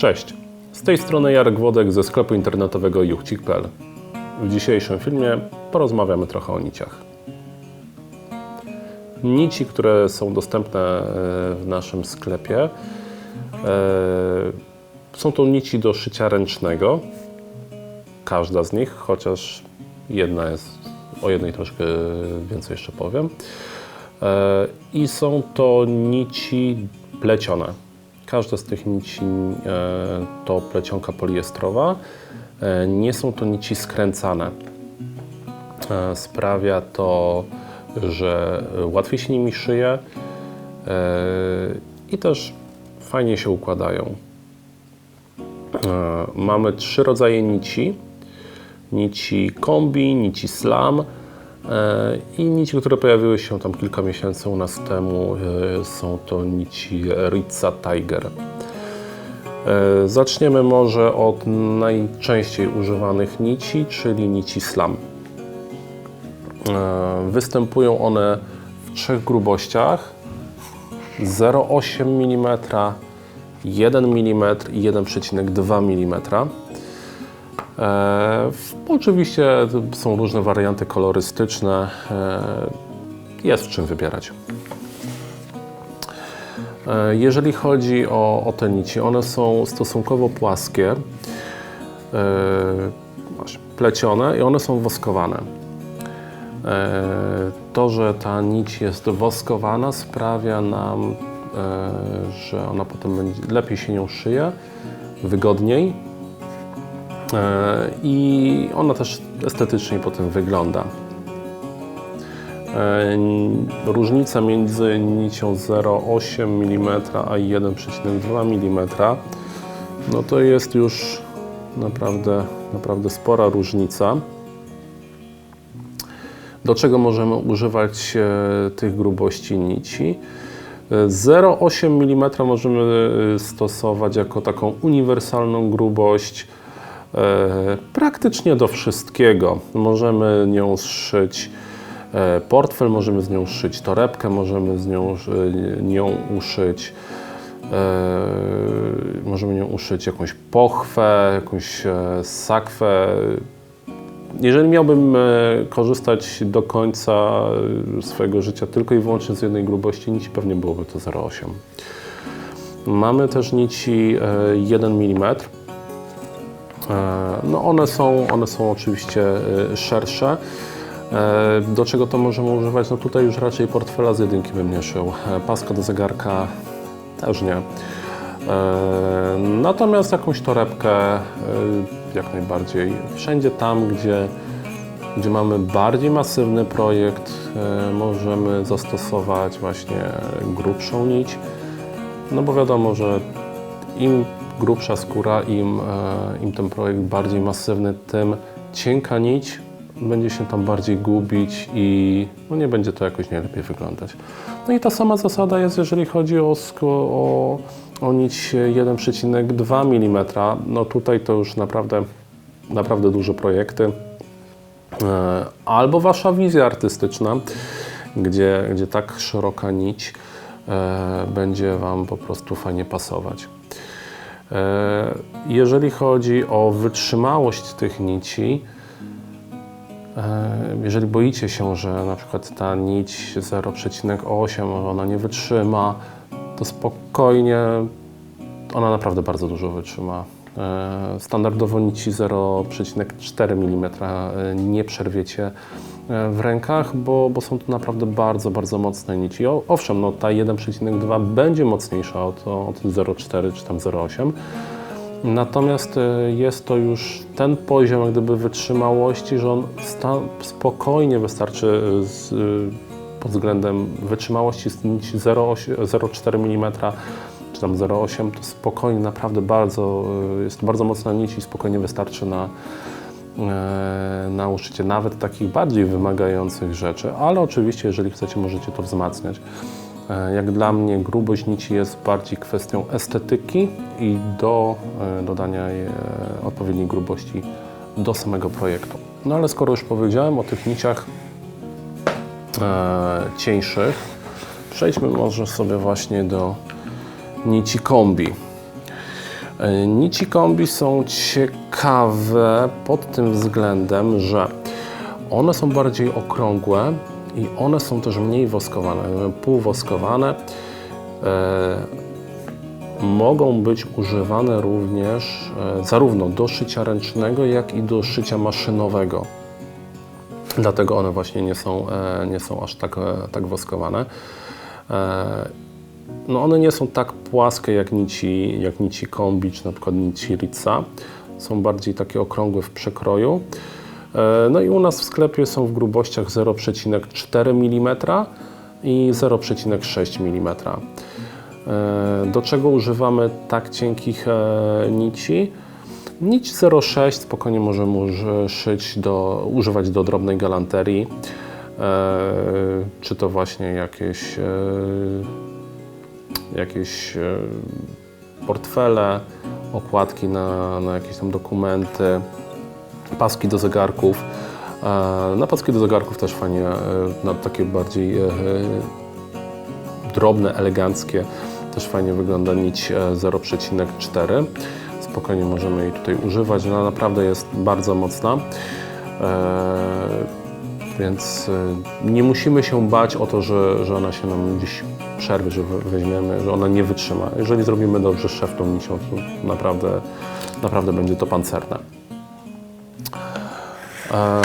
Cześć, z tej strony Jarek Wodek ze sklepu internetowego juchcik.pl. W dzisiejszym filmie porozmawiamy trochę o niciach. Nici, które są dostępne e, w naszym sklepie, e, są to nici do szycia ręcznego. Każda z nich, chociaż jedna jest, o jednej troszkę więcej jeszcze powiem. E, I są to nici plecione. Każda z tych nici e, to plecionka poliestrowa. E, Nie są to nici skręcane. E, Sprawia to, że łatwiej się nimi szyje i też fajnie się układają. Mamy trzy rodzaje nici. Nici kombi, nici slam i nici, które pojawiły się tam kilka miesięcy u nas temu. e, Są to nici Ritza Tiger. E, Zaczniemy może od najczęściej używanych nici, czyli nici slam. E, Występują one w trzech grubościach: 0,8 mm, 1 mm i 1,2 mm. E, Oczywiście są różne warianty kolorystyczne. e, Jest w czym wybierać. E, Jeżeli chodzi o, o te nici, one są stosunkowo płaskie, plecione i one są woskowane. To, że ta nić jest woskowana sprawia nam, że ona potem lepiej się nią szyje, wygodniej i ona też estetycznie potem wygląda. E, Różnica między nicią 0,8 mm a 1,2 mm no to jest już naprawdę, naprawdę spora różnica. Do czego możemy używać e, tych grubości nici? E, 0,8 mm możemy e, stosować jako taką uniwersalną grubość e, praktycznie do wszystkiego. Możemy nią zszyć e, portfel, możemy z nią szyć torebkę, możemy z nią, e, nią uszyć e, możemy nią uszyć jakąś pochwę, jakąś e, sakwę, jeżeli miałbym e, korzystać do końca e, swojego życia tylko i wyłącznie z jednej grubości nici, pewnie byłoby to 0,8. Mamy też nici e, 1 mm. E, No one są, one są oczywiście e, szersze. E, Do czego to możemy używać? No tutaj już raczej portfela z jedynki bym nie szył. Paska do zegarka też nie. Natomiast jakąś torebkę jak najbardziej. Wszędzie tam, gdzie, gdzie mamy bardziej masywny projekt, możemy zastosować właśnie grubszą nić. No bo wiadomo, że im grubsza skóra, im, e, im ten projekt bardziej masywny, tym cienka nić będzie się tam bardziej gubić i no nie będzie to jakoś najlepiej wyglądać. No i ta sama zasada jest, jeżeli chodzi o, o, o nić 1,2 mm. No tutaj to już naprawdę, naprawdę duże projekty. E, Albo wasza wizja artystyczna, gdzie, gdzie tak szeroka nić e, będzie Wam po prostu fajnie pasować. E, Jeżeli chodzi o wytrzymałość tych nici, e, jeżeli boicie się, że na przykład ta nić 0,8 ona nie wytrzyma, to spokojnie ona naprawdę bardzo dużo wytrzyma. E, Standardowo nici 0,4 mm e, nie przerwiecie e, w rękach, bo, bo są to naprawdę bardzo, bardzo mocne nici. Owszem, no ta 1,2 będzie mocniejsza od, od 0,4 czy tam 0,8. Natomiast jest to już ten poziom jak gdyby wytrzymałości, że on spokojnie wystarczy z, pod względem wytrzymałości z nici 0,8 0,4 mm czy tam 0,8 to spokojnie, naprawdę bardzo, e, jest bardzo mocna nić i spokojnie wystarczy na, e, na nawet takich bardziej wymagających rzeczy, ale oczywiście jeżeli chcecie możecie to wzmacniać. E, Jak dla mnie grubość nici jest bardziej kwestią estetyki i do dodania odpowiedniej grubości do samego projektu. No ale skoro już powiedziałem o tych niciach e, cieńszych, przejdźmy może sobie właśnie do nici kombi. E, Nici kombi są ciekawe pod tym względem, że one są bardziej okrągłe i one są też mniej woskowane, półwoskowane. E, mogą być używane również e, zarówno do szycia ręcznego, jak i do szycia maszynowego. Dlatego one właśnie nie są, e, nie są aż tak, e, tak woskowane. No one nie są tak płaskie jak nici, jak nici kombi, czy na przykład nici Ritza. Są bardziej takie okrągłe w przekroju. E, No i u nas w sklepie są w grubościach 0,4 mm i 0,6 mm. E, Do czego używamy tak cienkich e, nici? Nić 0,6 spokojnie możemy szyć do, używać do drobnej galanterii, czy to właśnie jakieś, jakieś e, portfele, okładki na, na jakieś tam dokumenty, paski do zegarków. E, Na paski do zegarków też fajnie, e, na takie bardziej drobne, eleganckie. Też fajnie wygląda nić e, 0,4. Spokojnie możemy jej tutaj używać. Ona naprawdę jest bardzo mocna. Więc nie musimy się bać o to, że, że ona się nam gdzieś przerwie, że we- weźmiemy, że ona nie wytrzyma. Jeżeli zrobimy dobrze szef tą nicią, to naprawdę, naprawdę będzie to pancerne. E,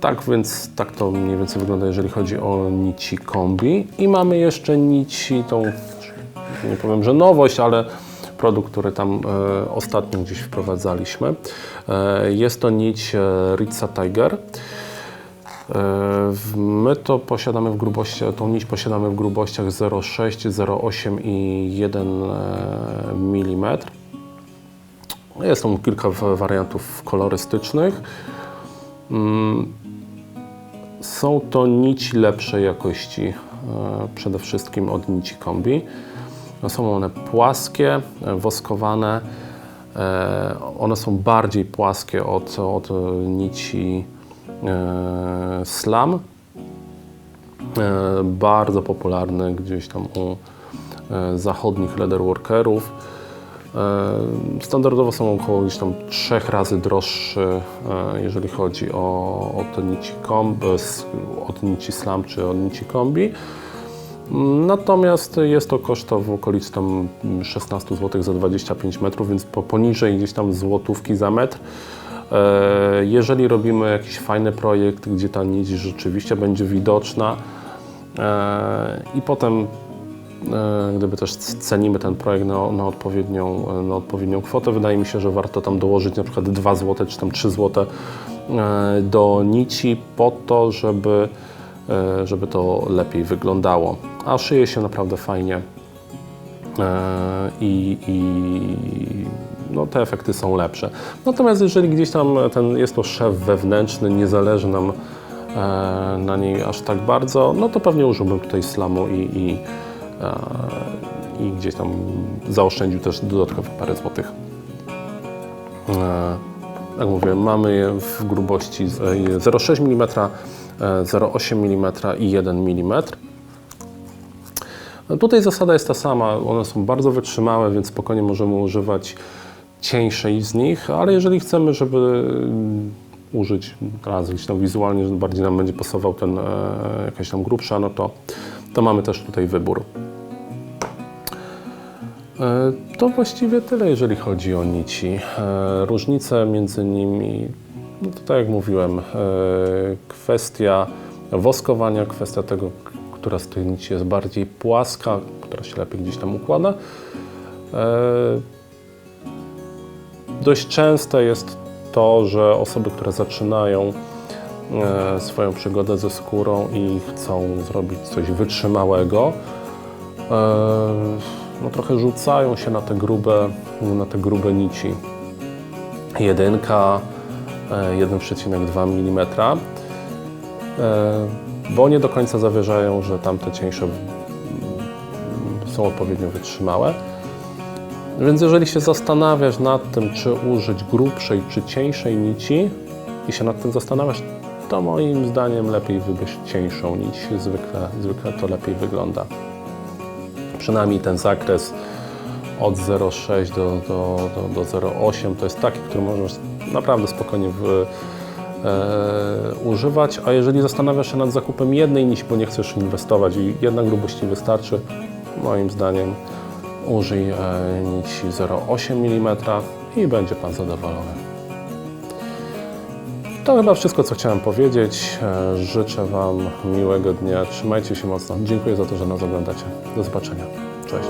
tak więc tak to mniej więcej wygląda, jeżeli chodzi o nici kombi. I mamy jeszcze nici, tą, nie powiem, że nowość, ale produkt, który tam e, ostatnio gdzieś wprowadzaliśmy. E, jest to nić e, Ritza Tiger. E, My to posiadamy w grubości, tą nić posiadamy w grubościach 0,6, 0,8 i 1 mm. Jest tam kilka wariantów kolorystycznych. Mm, Są to nici lepszej jakości, e, przede wszystkim od nici kombi. No, Są one płaskie, e, woskowane. E, One są bardziej płaskie od, od e, nici e, slam. E, Bardzo popularny gdzieś tam u e, zachodnich leatherworkerów. E, Standardowo są około gdzieś tam trzech razy droższe, e, jeżeli chodzi o, o te nici kombi, nici slam czy od nici kombi. Natomiast jest to koszta w okolicy tam 16 zł za 25 metrów, więc po, poniżej gdzieś tam złotówki za metr. E, Jeżeli robimy jakiś fajny projekt, gdzie ta nić rzeczywiście będzie widoczna e, i potem e, gdyby też cenimy ten projekt na, na, odpowiednią, na odpowiednią kwotę, wydaje mi się, że warto tam dołożyć na przykład 2 zł czy tam 3 zł do nici po to, żeby, żeby to lepiej wyglądało. A szyje się naprawdę fajnie i, i no, te efekty są lepsze. Natomiast jeżeli gdzieś tam ten, jest to szef wewnętrzny, nie zależy nam e, na niej aż tak bardzo, no to pewnie użyłbym tutaj slamu i, i, e, i gdzieś tam zaoszczędził też dodatkowe parę złotych. E, Jak mówiłem, mamy je w grubości z- e, 0,6 mm, e, 0,8 mm i 1 mm. Tutaj zasada jest ta sama, one są bardzo wytrzymałe, więc spokojnie możemy używać cieńszej z nich, ale jeżeli chcemy, żeby mm, użyć gdzieś tam wizualnie, że bardziej nam będzie pasował ten e, jakaś tam grubsza, no to, to mamy też tutaj wybór. E, To właściwie tyle, jeżeli chodzi o nici. E, Różnice między nimi, no to tak jak mówiłem, e, kwestia woskowania, kwestia tego, która z tych nici jest bardziej płaska, która się lepiej gdzieś tam układa. E, Dość częste jest to, że osoby, które zaczynają e, swoją przygodę ze skórą i chcą zrobić coś wytrzymałego, e, no trochę rzucają się na te grube, na te grube nici. Jedynka, e, 1,2 mm, e, bo nie do końca zawierzają, że tamte cieńsze mm, są odpowiednio wytrzymałe. Więc jeżeli się zastanawiasz nad tym, czy użyć grubszej czy cieńszej nici i się nad tym zastanawiasz, to moim zdaniem lepiej wybierz cieńszą nić. Zwykle, zwykle to lepiej wygląda. Przynajmniej ten zakres od 0,6 do, do, do, do 0,8 to jest taki, który możesz naprawdę spokojnie w, e, używać, a jeżeli zastanawiasz się nad zakupem jednej nici, bo nie chcesz inwestować i jedna grubość Ci wystarczy, moim zdaniem użyj nici 0,8 mm i będzie Pan zadowolony. To chyba wszystko, co chciałem powiedzieć. E, Życzę Wam miłego dnia. Trzymajcie się mocno. Dziękuję za to, że nas oglądacie. Do zobaczenia. Cześć.